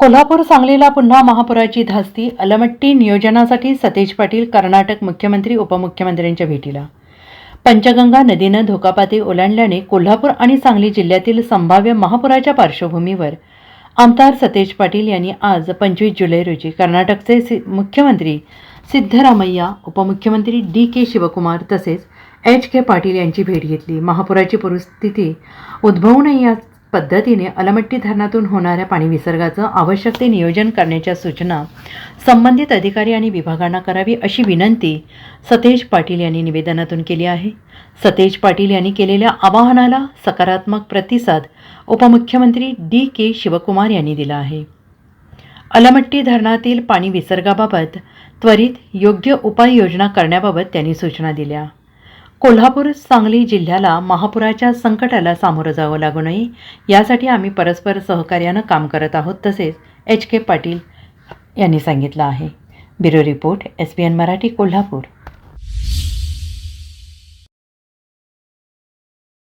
कोल्हापूर सांगलीला पुन्हा महापुराची धास्ती. अलमट्टी नियोजनासाठी सतेज पाटील कर्नाटक मुख्यमंत्री उपमुख्यमंत्र्यांच्या भेटीला. पंचगंगा नदीनं धोकापाती ओलांडल्याने कोल्हापूर आणि सांगली जिल्ह्यातील संभाव्य महापुराच्या पार्श्वभूमीवर आमदार सतेज पाटील यांनी आज पंचवीस जुलै रोजी कर्नाटकचे सि मुख्यमंत्री सिद्धरामय्या उपमुख्यमंत्री डी के शिवकुमार तसेच एच के पाटील यांची भेट घेतली. महापुराची परिस्थिती उद्भवू नये पद्धतीने अलमट्टी धरणातून होणाऱ्या पाणी विसर्गाचं आवश्यक ते नियोजन करण्याच्या सूचना संबंधित अधिकारी आणि विभागांना करावी अशी विनंती सतेज पाटील यांनी निवेदनातून केली आहे. सतेज पाटील यांनी केलेल्या आवाहनाला सकारात्मक प्रतिसाद उपमुख्यमंत्री डी के शिवकुमार यांनी दिला आहे. अलमट्टी धरणातील पाणी विसर्गाबाबत त्वरित योग्य उपाययोजना करण्याबाबत त्यांनी सूचना दिल्या. कोल्हापूर सांगली जिल्ह्याला महापुराच्या संकटाला सामोरं जावं लागू नये यासाठी आम्ही परस्पर सहकार्यानं काम करत आहोत तसेच एच के पाटील यांनी सांगितलं आहे. Bureau report S B N Marathi Kolhapur.